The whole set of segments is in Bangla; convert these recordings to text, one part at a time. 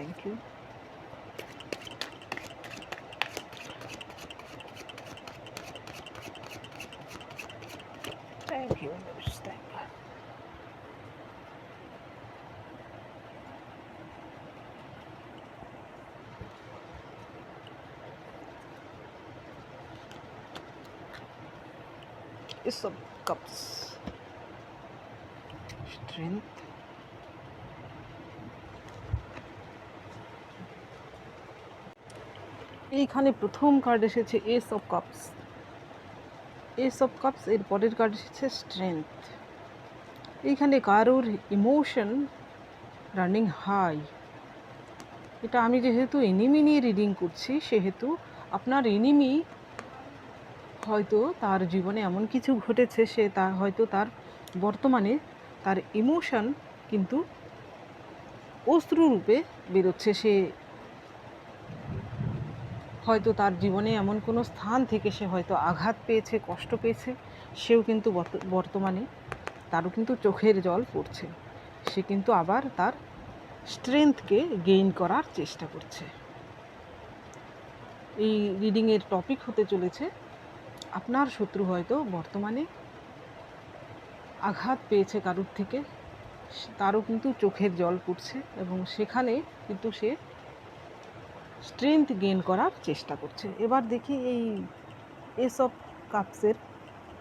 Thank you thank you thank you Ace of Cups. Strength. এইখানে প্রথম কার্ড এসেছে ace of cups ace of cups এর পরের কার্ড এসেছে স্ট্রেংথ এইখানে কারোর ইমোশন রানিং হাই এটা আমি যেহেতু এনিমি নিয়ে রিডিং করছি, সেহেতু আপনার এনিমি হয়তো তার জীবনে এমন কিছু ঘটেছে, সে তা হয়তো তার বর্তমানে তার ইমোশন কিন্তু অশ্রুরূপে বেরোচ্ছে, সে হয়তো তার জীবনে এমন কোনো স্থান থেকে সে হয়তো আঘাত পেয়েছে, কষ্ট পেয়েছে, সেও কিন্তু বর্ত- বর্তমানে তারও কিন্তু চোখের জল পড়ছে। সে কিন্তু আবার তার স্ট্রেংথকে গেইন করার চেষ্টা করছে। এই রিডিংয়ের টপিক হতে চলেছে, আপনার শত্রু হয়তো বর্তমানে আঘাত পেয়েছে কারুর থেকে তারও কিন্তু চোখের জল পড়ছে এবং সেখানে কিন্তু সে স্ট্রেংথ গেইন করার চেষ্টা করছে। এবার দেখি এই এসব কাপসের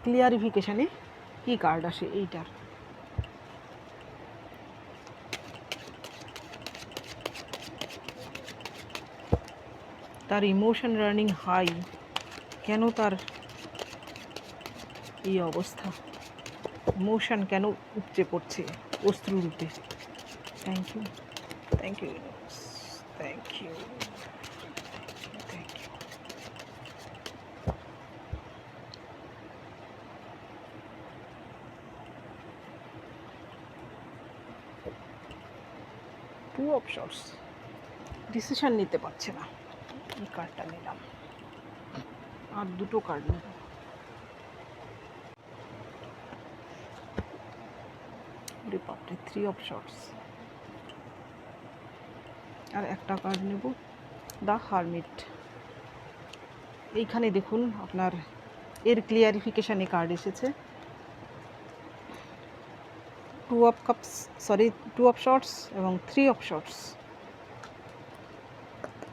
ক্লিয়ারিফিকেশানে কি কার্ড আসে এইটার। তার ইমোশন রানিং হাই কেন তার এই অবস্থা? ইমোশন কেন উপচে পড়ছে অশ্রুরূপে? Thank you thank you thank you options decision নিতে পারছে না। এই কার্ডটা নিলাম। আর দুটো কার্ড নেব। বাপরে থ্রি অফ আর একটা কার্ড নেব। দ্য হারমিট এইখানে দেখুন আপনার এর ক্লিয়ারিফিকেশানে কার্ড এসেছে। Two of cups sorry two of swords এবং থ্রি অফ শর্টস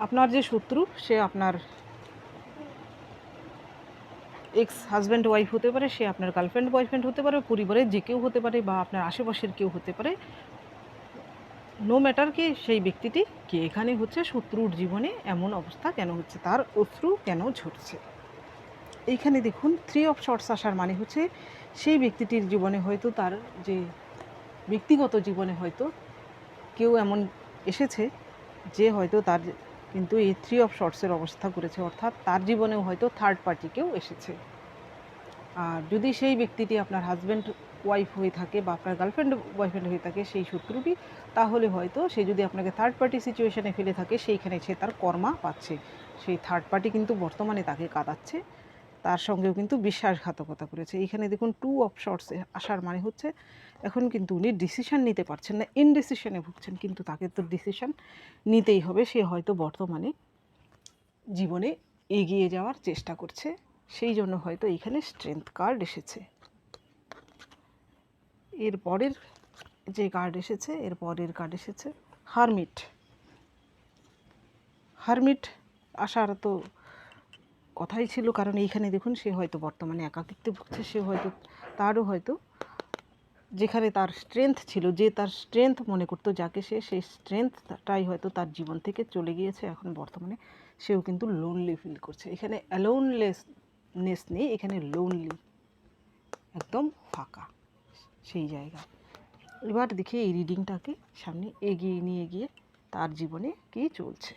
আপনার যে শত্রু, সে আপনার এক্স হাজব্যান্ড ওয়াইফ হতে পারে, সে আপনার গার্লফ্রেন্ড বয়ফ্রেন্ড হতে পারে, পরিবারের যে কেউ হতে পারে বা আপনার আশেপাশের কেউ হতে পারে। নো ম্যাটার কি, সেই ব্যক্তিটি কে এখানে হচ্ছে শত্রুর জীবনে এমন অবস্থা কেন হচ্ছে, তার অশ্রু কেন ঝরছে? এইখানে দেখুন থ্রি অফ শর্টস আসার মানে হচ্ছে সেই ব্যক্তিটির জীবনে হয়তো তার যে ব্যক্তিগত জীবনে হয়তো কেউ এমন এসেছে যে হয়তো তার কিন্তু এই থ্রি অফ শর্টসের অবস্থা করেছে, অর্থাৎ তার জীবনেও হয়তো থার্ড পার্টি কেউ এসেছে। আর যদি সেই ব্যক্তিটি আপনার হাজব্যান্ড ওয়াইফ হয়ে থাকে বা আপনার গার্লফ্রেন্ড বয়ফ্রেন্ড হয়ে থাকে সেই শত্রুটি, তাহলে হয়তো সে যদি আপনাকে থার্ড পার্টি সিচুয়েশনে ফেলে থাকে, সেইখানে সে তার কর্মা পাচ্ছে। সেই থার্ড পার্টি কিন্তু বর্তমানে তাকে কাঁদাচ্ছে। তার সঙ্গেও কিন্তু বিশ্বাসঘাতকতা করেছে। এইখানে দেখুন টু অফ শর্টস আসার মানে হচ্ছে, এখন কিন্তু উনি ডিসিশন নিতে পারছেন না ইনডিসিশনে ভুগছেন, কিন্তু তাকে তো ডিসিশন নিতেই হবে। সে হয়তো বর্তমানে জীবনে এগিয়ে যাওয়ার চেষ্টা করছে, সেই জন্য হয়তো এইখানে স্ট্রেংথ কার্ড এসেছে। এর পরের যে কার্ড এসেছে, এর পরের কার্ড এসেছে হারমিট হারমিট আসার তো কথাই ছিল, কারণ এইখানে দেখুন সে হয়তো বর্তমানে একাকিত্বে ভুগছে সে হয়তো তারও হয়তো যেখানে তার স্ট্রেংথ ছিল, যে তার স্ট্রেংথ মনে করতো যাকে সে, সেই স্ট্রেংথটাই হয়তো তার জীবন থেকে চলে গিয়েছে, এখন বর্তমানে সেও কিন্তু লোনলি ফিল করছে। এখানে অ্যালোনলেসনেস নেই, এখানে লোনলি একদম ফাঁকা সেই জায়গা। এবার দেখি এই রিডিংটাকে সামনে এগিয়ে নিয়ে গিয়ে তার জীবনে কী চলছে।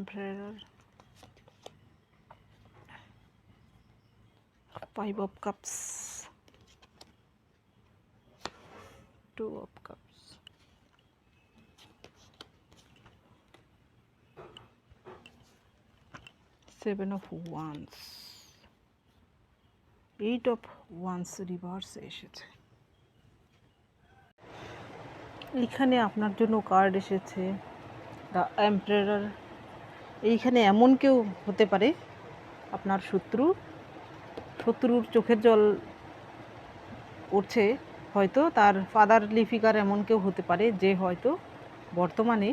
Emperor. Five of Cups. Two of Cups. Seven of Wands. Eight of Wands reverse এসেছে এইখানে আপনার জন্য কার্ড এসেছে দ্য এম্পারার এইখানে এমন কেউ হতে পারে, আপনার শত্রু, শত্রুর চোখের জল উঠছে হয়তো তার ফাদার লিফিকার এমন কেউ হতে পারে যে হয়তো বর্তমানে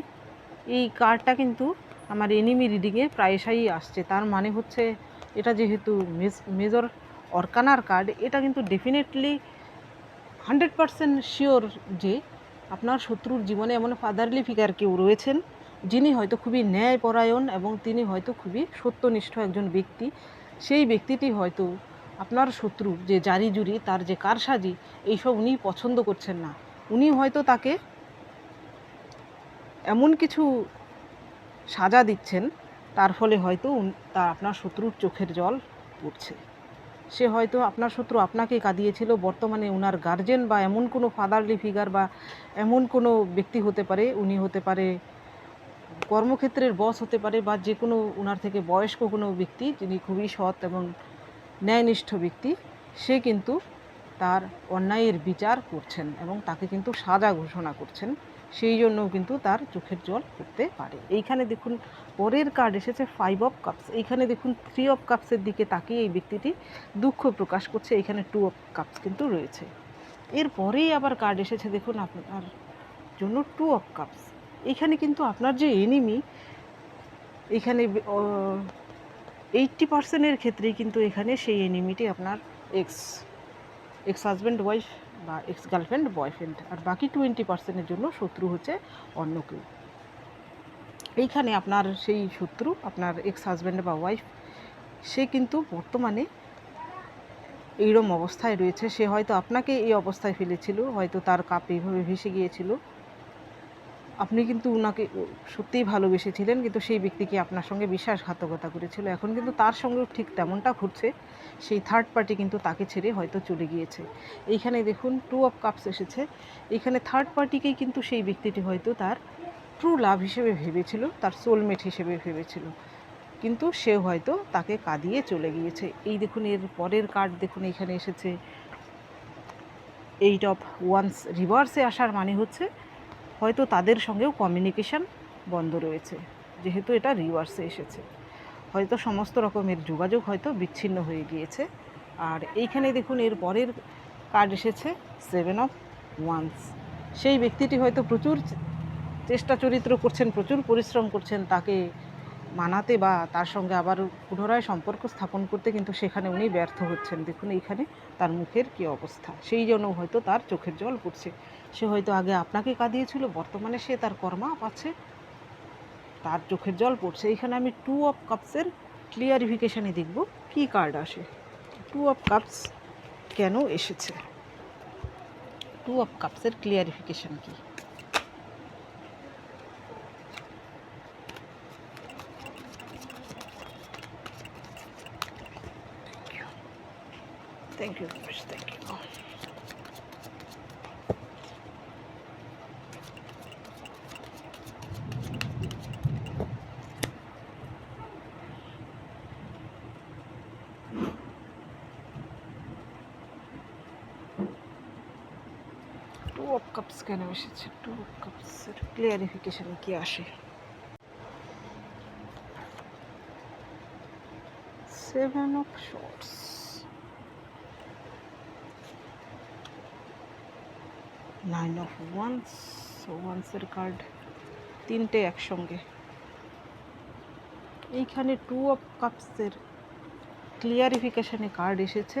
এই কার্ডটা কিন্তু আমার এনিমি রিডিংয়ে প্রায়শই আসছে। তার মানে হচ্ছে এটা যেহেতু মেজর অর্কানার কার্ড এটা কিন্তু ডেফিনেটলি হান্ড্রেড পারসেন্ট শিওর যে আপনার শত্রুর জীবনে এমন ফাদারলি ফিগার কেউ রয়েছেন। যিনি হয়তো খুবই ন্যায়পরায়ণ এবং তিনি হয়তো খুবই সত্যনিষ্ঠ একজন ব্যক্তি, সেই ব্যক্তিটি হয়তো আপনার শত্রু, যে জারি জুরি, তার যে কারসাজি, এইসব উনি পছন্দ করছেন না। উনি হয়তো তাকে এমন কিছু সাজা দিচ্ছেন, তার ফলে হয়তো তা আপনার শত্রুর চোখের জল পড়ছে। সে হয়তো আপনার শত্রু আপনাকে কাঁদিয়েছিল, বর্তমানে ওনার গার্জেন বা এমন কোনো ফাদারলি ফিগার বা এমন কোনো ব্যক্তি হতে পারে, উনি হতে পারে কর্মক্ষেত্রের বস হতে পারে বা যে কোনো ওনার থেকে বয়স্ক কোনো ব্যক্তি যিনি খুবই সৎ এবং ন্যায়নিষ্ঠ ব্যক্তি, সে কিন্তু তার অন্যায়ের বিচার করছেন এবং তাকে কিন্তু সাজা ঘোষণা করছেন। সেই জন্য কিন্তু তার চোখের জল পড়তে পারে। এইখানে দেখুন, পরের কার্ড এসেছে ফাইভ অফ কাপস এইখানে দেখুন থ্রি অফ কাপসের দিকে তাকিয়ে এই ব্যক্তিটি দুঃখ প্রকাশ করছে। এখানে টু অফ কাপস কিন্তু রয়েছে। এরপরেই আবার কার্ড এসেছে, দেখুন, আপনার জন্য টু অফ কাপস এখানে কিন্তু আপনার যে এনিমি এখানে এইটটি পার্সেন্টের ক্ষেত্রেই কিন্তু এখানে সেই এনিমিটি আপনার এক্স এক্স হাজব্যান্ড ওয়াইফ বা এক্স গার্লফ্রেন্ড বয়ফ্রেন্ড আর বাকি টোয়েন্টি পার্সেন্টের জন্য শত্রু হচ্ছে অন্য কেউ। এইখানে আপনার সেই শত্রু, আপনার এক্স হাজব্যান্ড বা ওয়াইফ সে কিন্তু বর্তমানে এইরকম অবস্থায় রয়েছে। সে হয়তো আপনাকে এই অবস্থায় ফেলেছিল, হয়তো তার কাপ এইভাবে ভেসে গিয়েছিল। আপনি কিন্তু ওনাকে সত্যিই ভালোবেসেছিলেন, কিন্তু সেই ব্যক্তিকে আপনার সঙ্গে বিশ্বাসঘাতকতা করেছিল? এখন কিন্তু তার সঙ্গেও ঠিক তেমনটা ঘটছে। সেই থার্ড পার্টি কিন্তু তাকে ছেড়ে হয়তো চলে গিয়েছে। এইখানে দেখুন টু অফ কাপস এসেছে। এখানে থার্ড পার্টিকেই কিন্তু সেই ব্যক্তিটি হয়তো তার ট্রু লাভ হিসেবে ভেবেছিল, তার সোলমেট হিসেবে ভেবেছিল। কিন্তু সে হয়তো তাকে কাঁদিয়ে চলে গিয়েছে। এই দেখুন, এর পরের কার্ড দেখুন এখানে এসেছে। এইট অফ ওয়ান্স রিভার্সে আসার মানে হচ্ছে হয়তো তাদের সঙ্গেও কমিউনিকেশান বন্ধ রয়েছে। যেহেতু এটা রিভার্সে এসেছে। হয়তো সমস্ত রকমের যোগাযোগ হয়তো বিচ্ছিন্ন হয়ে গিয়েছে। আর এইখানে দেখুন, এর পরের কার্ড এসেছে সেভেন অফ ওয়ান্স সেই ব্যক্তিটি হয়তো প্রচুর চেষ্টা চরিত্র করছেন, প্রচুর পরিশ্রম করছেন, তাকে মানাতে বা তার সঙ্গে আবার পুনরায় সম্পর্ক স্থাপন করতে কিন্তু সেখানে উনি ব্যর্থ হচ্ছেন। দেখুন, এইখানে তার মুখের কী অবস্থা? সেই জন্য হয়তো তার চোখের জল পড়ছে। সে হয়তো আগে আপনাকে কাঁদিয়েছিল, বর্তমানে সে তার কর্মা পাচ্ছে তার চোখের জল পড়ছে। এখানে আমি টু অফ কাপসের ক্লিয়ারিফিকেশানে দেখব কী কার্ড আসে। টু অফ কাপস কেন এসেছে? টু অফ কাপসের ক্লিয়ারিফিকেশান কী? Thank you very much. Thank you. Two of cups কেন এসেছে টু অফ কাপসের ক্লিয়ারিফিকেশন কি আসে seven of swords nine of wands ওয়ান্সের card তিনটে একসঙ্গে। এইখানে টু অফ কাপসের ক্লিয়ারিফিকেশানে কার্ড এসেছে।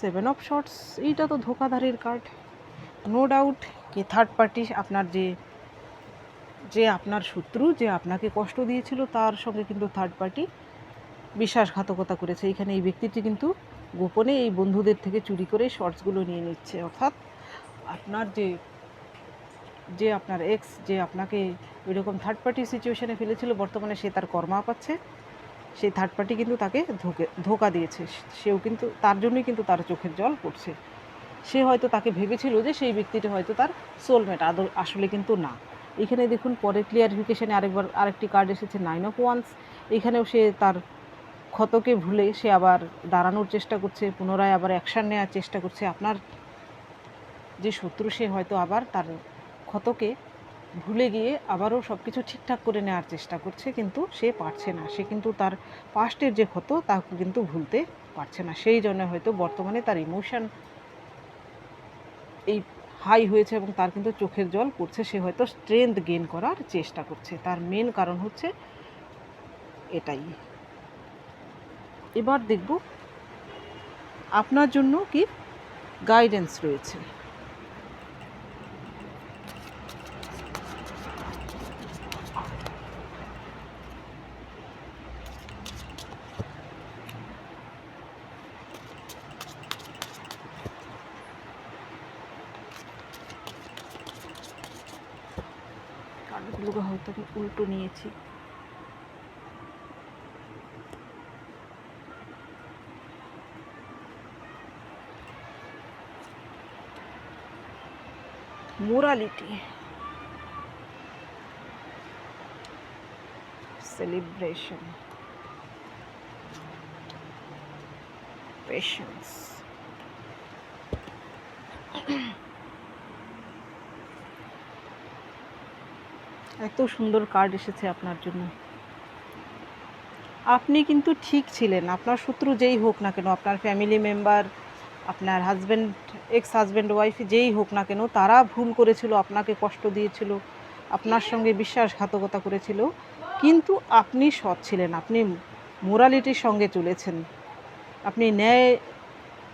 সেভেন অফ শর্টস এইটা তো ধোকাধারীর কার্ড নো ডাউট কি থার্ড পার্টি আপনার যে যে আপনার শত্রু, যে আপনাকে কষ্ট দিয়েছিল, তার সঙ্গে কিন্তু থার্ড পার্টি বিশ্বাসঘাতকতা করেছে। এখানে এই ব্যক্তিটি কিন্তু গোপনে এই বন্ধুদের থেকে চুরি করে শর্টসগুলো নিয়ে নিচ্ছে, অর্থাৎ আপনার যে যে আপনার এক্স যে আপনাকে ওইরকম থার্ড পার্টি সিচুয়েশনে ফেলেছিল, বর্তমানে সে তার কর্মা পাচ্ছে। সেই থার্ড পার্টি কিন্তু তাকে ধোকে, ধোকা দিয়েছে। সেও কিন্তু, তার জন্যই কিন্তু তার চোখের জল পড়ছে। সে হয়তো তাকে ভেবেছিল যে সেই ব্যক্তিটি হয়তো তার সোলমেট আদৌ আসলে কিন্তু না। এখানে দেখুন, পরে ক্লিয়ারিফিকেশানে আরেকবার, আরেকটি কার্ড এসেছে নাইন অফ ওয়ান্স এখানেও সে তার ক্ষতকে ভুলে সে আবার দাঁড়ানোর চেষ্টা করছে, পুনরায় আবার অ্যাকশান নেওয়ার চেষ্টা করছে। আপনার যে শত্রু সে হয়তো আবার তার ক্ষতকে ভুলে গিয়ে আবারও সব কিছু ঠিকঠাক করে নেওয়ার চেষ্টা করছে, কিন্তু সে পারছে না। সে কিন্তু তার পাস্টের যে ক্ষত, তাকে কিন্তু ভুলতে পারছে না। সেই জন্য হয়তো বর্তমানে তার ইমোশন এই হাই হয়েছে এবং তার কিন্তু চোখের জল পড়ছে। সে হয়তো স্ট্রেংথ গেইন করার চেষ্টা করছে। তার মেন কারণ হচ্ছে এটাই। এবার দেখব, আপনার জন্য কি গাইডেন্স রয়েছে? কার্ডগুলোকে হয়তো আমি উল্টো নিয়েছি morality celebration patience এত সুন্দর কার্ড এসেছে আপনার জন্য। আপনি কিন্তু ঠিক ছিলেন, আপনার শত্রু যেই হোক না কেন, আপনার ফ্যামিলি মেম্বার আপনার হাজব্যান্ড এক্স হাজব্যান্ড ওয়াইফ যেই হোক না কেন, তারা ভুল করেছিল, আপনাকে কষ্ট দিয়েছিল, আপনার সঙ্গে বিশ্বাসঘাতকতা করেছিল। কিন্তু আপনি সৎ ছিলেন, আপনি মোরালিটির সঙ্গে চলেছেন। আপনি ন্যায়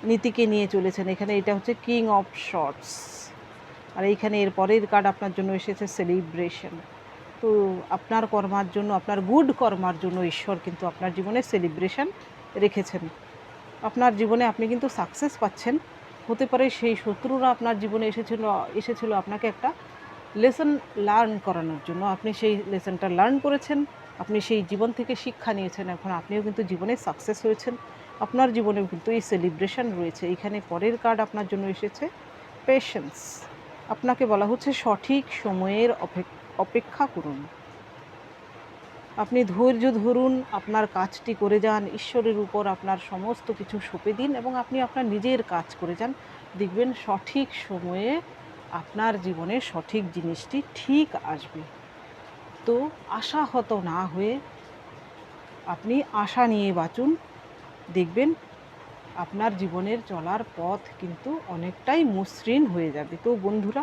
নীতিকে নিয়ে চলেছেন। এখানে এটা হচ্ছে কিং অফ শর্টস আর এইখানে এর পরের কার্ড আপনার জন্য এসেছে সেলিব্রেশন তো আপনার কর্মার জন্য, আপনার গুড কর্মার জন্য ঈশ্বর কিন্তু আপনার জীবনে সেলিব্রেশন রেখেছেন। আপনার জীবনে আপনি কিন্তু সাকসেস পাচ্ছেন। হতে পারে সেই শত্রুরা আপনার জীবনে এসেছিল এসেছিল আপনাকে একটা লেসন লার্ন করানোর জন্য। আপনি সেই লেসনটা লার্ন করেছেন, আপনি সেই জীবন থেকে শিক্ষা নিয়েছেন, এখন আপনিও কিন্তু জীবনে সাকসেস হয়েছেন। আপনার জীবনেও কিন্তু এই সেলিব্রেশন রয়েছে। এখানে পরের কার্ড আপনার জন্য এসেছে পেশেন্স আপনাকে বলা হচ্ছে সঠিক সময়ের অপেক্ষা অপেক্ষা করুন। আপনি ধৈর্য ধরুন, আপনার কাজটি করে যান, ঈশ্বরের উপর আপনার সমস্ত কিছু সঁপে দিন এবং আপনি আপনার নিজের কাজ করে যান। দেখবেন সঠিক সময়ে আপনার জীবনে সঠিক জিনিসটি ঠিক আসবে। তো আশাহত না হয়ে আপনি আশা নিয়ে বাঁচুন। দেখবেন আপনার জীবনের চলার পথ কিন্তু অনেকটাই মসৃণ হয়ে যাবে। তো বন্ধুরা